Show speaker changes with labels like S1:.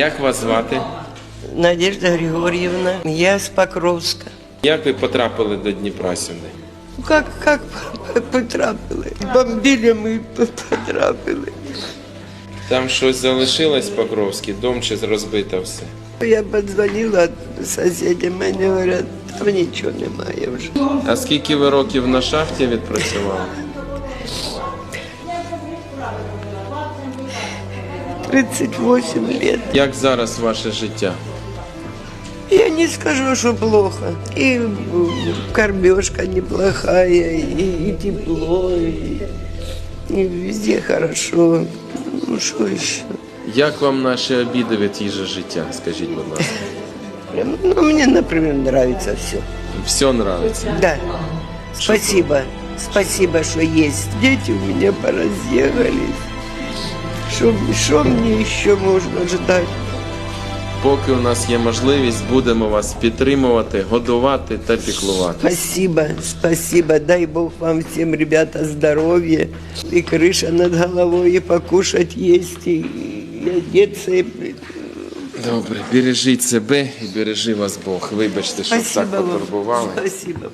S1: Як вас звати?
S2: Надежда Григорьевна, я с Покровска.
S1: Як ви потрапили до Дніпра сюди?
S2: Ну, Как, как потрапили? Бомбили ми потрапили.
S1: Там щось залишилось Покровський, дом чи розбито все?
S2: Я подзвонила сусідям, мені говорять, там нічого немає вже.
S1: А скільки ви років на шахті відпрацювали?
S2: 38 лет.
S1: Як зараз ваше життя?
S2: Я не скажу, что плохо. И м, кормежка неплохая, и, и тепло, и, и везде хорошо. Ну что еще?
S1: Як вам наші обіди від їжі життя? Скажіть, будь ласка.
S2: Ну, мне, например, нравится все.
S1: Все нравится.
S2: Да. Спасибо. Спасибо, что есть. Дети у меня поразъехались. Что, что мне еще можно ждать?
S1: Поки у нас є можливість, будемо вас підтримувати, годувати та піклувати.
S2: Спасибо, спасибо. Дай Бог вам всем, ребята, здоровья. И крыша над головой, и покушать есть, и, и одеться. И...
S1: Добре, бережіть себе і бережи вас Бог. Вибачте, що так
S2: Спасибо вам.
S1: потурбували.
S2: Спасибо.